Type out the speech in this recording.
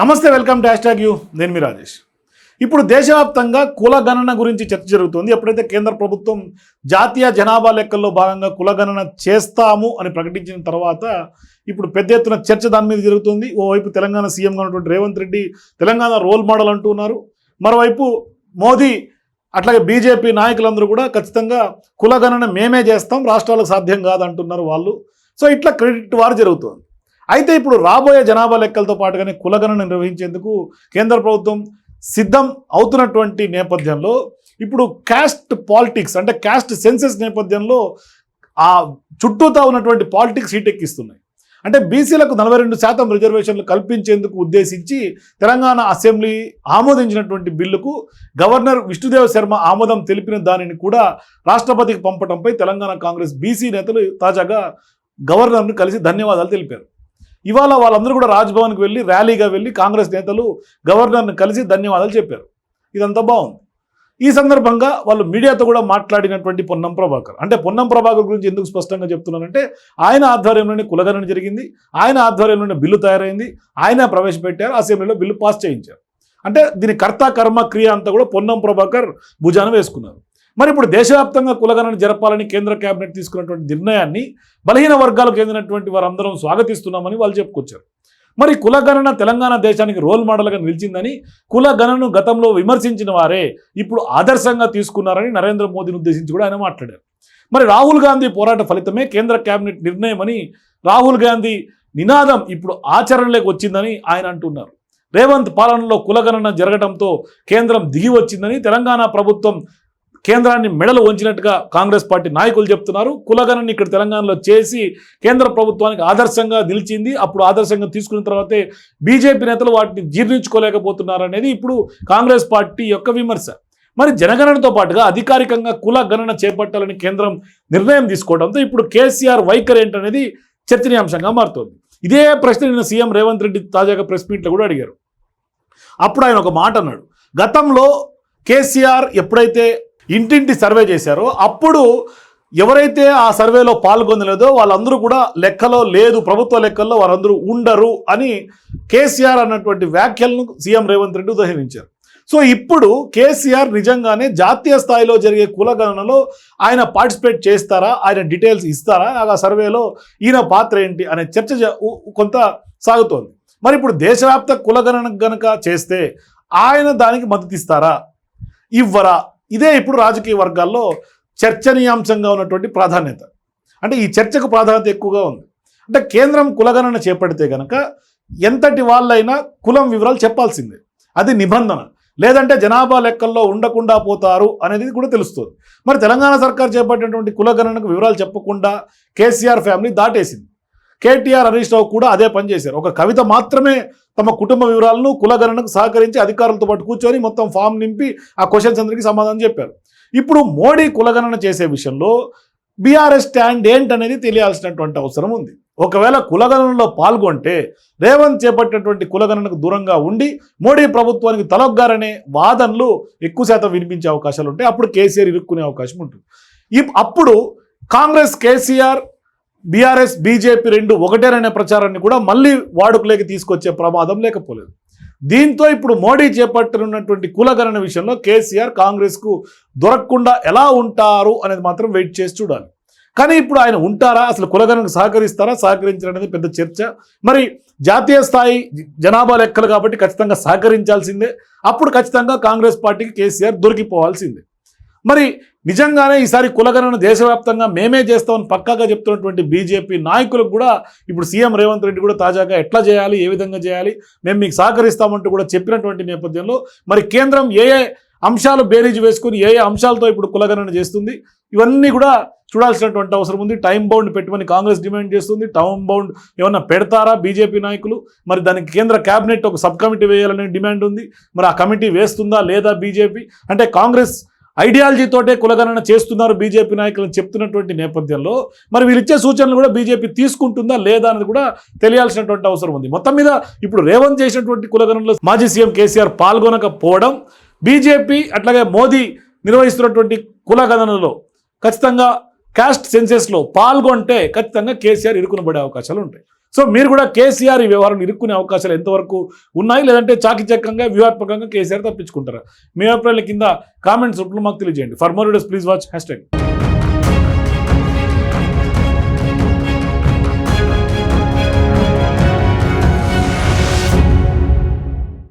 నమస్తే welcome to hashtag you. నేను మీ రాజేష్. ఇప్పుడు దేశవ్యాప్తంగా కుల గణన గురించి చర్చ జరుగుతుంది. ఎప్పుడైతే కేంద్ర ప్రభుత్వం జాతీయ జనాభా లెక్కల్లో భాగంగా కులగణన చేస్తాము అని ప్రకటించిన తర్వాత ఇప్పుడు పెద్ద ఎత్తున చర్చ దాని మీద జరుగుతుంది. ఓవైపు తెలంగాణ సీఎంగా ఉన్నటువంటి రేవంత్ రెడ్డి తెలంగాణ రోల్ మోడల్ అంటున్నారు. మరోవైపు మోదీ అట్లాగే బీజేపీ నాయకులందరూ కూడా ఖచ్చితంగా కులగణన మేమే చేస్తాం రాష్ట్రాలకు సాధ్యం కాదంటున్నారు వాళ్ళు. సో ఇట్లా క్రెడిట్ వారు జరుగుతుంది. అయితే ఇప్పుడు రాబోయే జనాభా లెక్కలతో పాటుగానే కులగణన నిర్వహించేందుకు కేంద్ర ప్రభుత్వం సిద్ధం అవుతున్నటువంటి నేపథ్యంలో ఇప్పుడు క్యాస్ట్ పాలిటిక్స్ అంటే క్యాస్ట్ సెన్సెస్ నేపథ్యంలో ఆ చుట్టూతా ఉన్నటువంటి పాలిటిక్స్ హీటెక్కిస్తున్నాయి అంటే బీసీలకు నలభై రెండు శాతం రిజర్వేషన్లు కల్పించేందుకు ఉద్దేశించి తెలంగాణ అసెంబ్లీ ఆమోదించినటువంటి బిల్లుకు గవర్నర్ విష్ణుదేవ్ శర్మ ఆమోదం తెలిపిన దానిని కూడా రాష్ట్రపతికి పంపడంపై తెలంగాణ కాంగ్రెస్ బీసీ నేతలు తాజాగా గవర్నర్ను కలిసి ధన్యవాదాలు తెలిపారు. ఇవాళ వాళ్ళందరూ కూడా రాజ్భవన్కి వెళ్ళి ర్యాలీగా వెళ్ళి కాంగ్రెస్ నేతలు గవర్నర్ని కలిసి ధన్యవాదాలు చెప్పారు. ఇదంతా బాగుంది. ఈ సందర్భంగా వాళ్ళు మీడియాతో కూడా మాట్లాడినటువంటి పొన్నం ప్రభాకర్. అంటే పొన్నం ప్రభాకర్ గురించి ఎందుకు స్పష్టంగా చెప్తున్నానంటే ఆయన ఆధ్వర్యంలోనే కులగణన జరిగింది ఆయన ఆధ్వర్యంలోనే బిల్లు తయారైంది ఆయన ప్రవేశపెట్టారు అసెంబ్లీలో బిల్లు పాస్ చేయించారు. అంటే దీని కర్త కర్మ క్రియ అంతా కూడా పొన్నం ప్రభాకర్ భుజాన వేసుకున్నారు. మరి ఇప్పుడు దేశవ్యాప్తంగా కులగణన జరపాలని కేంద్ర కేబినెట్ తీసుకున్నటువంటి నిర్ణయాన్ని బలహీన వర్గాలకు చెందినటువంటి వారందరం స్వాగతిస్తున్నామని వాళ్ళు చెప్పుకొచ్చారు. మరి కులగణన తెలంగాణ దేశానికి రోల్ మోడల్గా నిలిచిందని కులగణను గతంలో విమర్శించిన వారే ఇప్పుడు ఆదర్శంగా తీసుకున్నారని నరేంద్ర మోదీని ఉద్దేశించి కూడా ఆయన మాట్లాడారు. మరి రాహుల్ గాంధీ పోరాట ఫలితమే కేంద్ర కేబినెట్ నిర్ణయమని రాహుల్ గాంధీ నినాదం ఇప్పుడు ఆచరణలోకి వచ్చిందని ఆయన అంటున్నారు. రేవంత్ పాలనలో కులగణన జరగడంతో కేంద్రం దిగి వచ్చిందని తెలంగాణ ప్రభుత్వం కేంద్రాన్ని మెడలు వంచినట్టుగా కాంగ్రెస్ పార్టీ నాయకులు చెప్తున్నారు. కులగణని ఇక్కడ తెలంగాణలో చేసి కేంద్ర ప్రభుత్వానికి ఆదర్శంగా నిలిచింది. అప్పుడు ఆదర్శంగా తీసుకున్న తర్వాతే బీజేపీ నేతలు వాటిని జీర్ణించుకోలేకపోతున్నారు అనేది ఇప్పుడు కాంగ్రెస్ పార్టీ యొక్క విమర్శ. మరి జనగణనతో పాటుగా అధికారికంగా కుల గణన చేపట్టాలని కేంద్రం నిర్ణయం తీసుకోవడంతో ఇప్పుడు కేసీఆర్ వైఖరి ఏంటనేది చర్చనీయాంశంగా మారుతోంది. ఇదే ప్రశ్న నిన్న సీఎం రేవంత్ రెడ్డి తాజాగా ప్రెస్ మీట్లో కూడా అడిగారు. అప్పుడు ఆయన ఒక మాట అన్నాడు. గతంలో కేసీఆర్ ఎప్పుడైతే ఇంటింటి సర్వే చేశారో. అప్పుడు ఎవరైతే ఆ సర్వేలో పాల్గొనలేదో వాళ్ళందరూ కూడా లెక్కలో లేదు ప్రభుత్వ లెక్కల్లో వారందరూ ఉండరు అని కేసీఆర్ అన్నటువంటి వ్యాఖ్యలను సీఎం రేవంత్ రెడ్డి ఉదహరించారు సో ఇప్పుడు కేసీఆర్ నిజంగానే జాతీయ స్థాయిలో జరిగే కులగణనలో ఆయన పార్టిసిపేట్ చేస్తారా? ఆయన డీటెయిల్స్ ఇస్తారా? ఆ సర్వేలో ఈయన పాత్ర ఏంటి అనే చర్చ కొంత సాగుతోంది. మరి ఇప్పుడు దేశవ్యాప్త కులగణన గనక చేస్తే ఆయన దానికి మద్దతు ఇస్తారా ఇవ్వరా? ఇదే ఇప్పుడు రాజకీయ వర్గాల్లో చర్చనీయాంశంగా ఉన్నటువంటి ప్రాధాన్యత. అంటే ఈ చర్చకు ప్రాధాన్యత ఎక్కువగా ఉంది. అంటే కేంద్రం కులగణన చేపడితే కనుక ఎంతటి వాళ్ళైనా కులం వివరాలు చెప్పాల్సిందే. అది నిబంధన. లేదంటే జనాభా లెక్కల్లో ఉండకుండా పోతారు అనేది కూడా తెలుస్తుంది. మరి తెలంగాణ సర్కార్ చేపట్టినటువంటి కులగణనకు వివరాలు చెప్పకుండా కేసీఆర్ ఫ్యామిలీ దాటేసింది. కేటీఆర్ హరీష్ రావు కూడా అదే పని చేశారు. ఒక కవిత మాత్రమే తమ కుటుంబ వివరాలను కులగణనకు సహకరించి అధికారులతో పాటు కూర్చొని మొత్తం ఫామ్ నింపి ఆ క్వశ్చన్స్ అందరికీ సమాధానం చెప్పారు. ఇప్పుడు మోడీ కులగణన చేసే విషయంలో బీఆర్ఎస్ స్టాండ్ ఏంటనేది తెలియాల్సినటువంటి అవసరం ఉంది. ఒకవేళ కులగణనలో పాల్గొంటే రేవంత్ చేపట్టినటువంటి కులగణనకు దూరంగా ఉండి మోడీ ప్రభుత్వానికి తలొగ్గారనే వాదనలు ఎక్కువ శాతం వినిపించే అవకాశాలు ఉంటాయి. అప్పుడు కేసీఆర్ ఇరుక్కునే అవకాశం ఉంటుంది. ఇప్- అప్పుడు కాంగ్రెస్ కేసీఆర్ బీఆర్ఎస్ బీజేపీ రెండు ఒకటేననే ప్రచారాన్ని కూడా మళ్ళీ వాడుకలోకి తీసుకొచ్చే ప్రమాదం లేకపోలేదు. దీంతో ఇప్పుడు మోడీ చేపట్టనున్నటువంటి కులగణన విషయంలో కేసీఆర్ కాంగ్రెస్కు దొరకకుండా ఎలా ఉంటారు అనేది మాత్రం వెయిట్ చేసి చూడాలి. కానీ ఇప్పుడు ఆయన ఉంటారా? అసలు కులగణనకు సహకరిస్తారా? సహకరించారనేది పెద్ద చర్చ. మరి జాతీయ స్థాయి జనాభా లెక్కలు కాబట్టి ఖచ్చితంగా సహకరించాల్సిందే. అప్పుడు ఖచ్చితంగా కాంగ్రెస్ పార్టీకి కేసీఆర్ దొరికిపోవాల్సిందే. మరి నిజంగానే ఈసారి కులగణన దేశవ్యాప్తంగా మేమే చేస్తామని పక్కాగా చెప్తున్నటువంటి బీజేపీ నాయకులకు కూడా ఇప్పుడు సీఎం రేవంత్ రెడ్డి కూడా తాజాగా ఎట్లా చేయాలి ఏ విధంగా చేయాలి మేము మీకు సహకరిస్తామంటూ కూడా చెప్పినటువంటి నేపథ్యంలో మరి కేంద్రం ఏ ఏ అంశాలు బేరీజు వేసుకుని ఏ ఏ అంశాలతో ఇప్పుడు కులగణన చేస్తుంది ఇవన్నీ కూడా చూడాల్సినటువంటి అవసరం ఉంది. టైం బౌండ్ పెట్టమని కాంగ్రెస్ డిమాండ్ చేస్తుంది. టైం బౌండ్ ఏమన్నా పెడతారా బీజేపీ నాయకులు? మరి దానికి కేంద్ర క్యాబినెట్ ఒక సబ్ కమిటీ వేయాలనే డిమాండ్ ఉంది. మరి ఆ కమిటీ వేస్తుందా లేదా బీజేపీ? అంటే కాంగ్రెస్ ఐడియాలజీతోటే కులగణన చేస్తున్నారు బీజేపీ నాయకులు చెప్తున్నటువంటి నేపథ్యంలో మరి వీళ్ళిచ్చే సూచనలు కూడా బీజేపీ తీసుకుంటుందా లేదా అనేది కూడా తెలియాల్సినటువంటి అవసరం ఉంది. మొత్తం మీద ఇప్పుడు రేవంత్ చేసినటువంటి కులగణనలో మాజీ సీఎం కేసీఆర్ పాల్గొనకపోవడం బీజేపీ అట్లాగే మోదీ నిర్వహిస్తున్నటువంటి కులగణనలో ఖచ్చితంగా క్యాస్ట్ సెన్సెస్లో పాల్గొంటే ఖచ్చితంగా కేసీఆర్ ఇరుకునబడే అవకాశాలు ఉంటాయి. సో మీరు కూడా కేసీఆర్ ఈ వ్యవహారం ఇరుక్కునే అవకాశాలు ఎంతవరకు ఉన్నాయి? లేదంటే చాకిచక్యంగా వ్యూహాత్మకంగా కేసీఆర్ తప్పించుకుంటారా? మీ అభిప్రాయాల కింద కామెంట్స్ రూపంలో మాకు తెలియజేయండి. For more videos please watch hashtag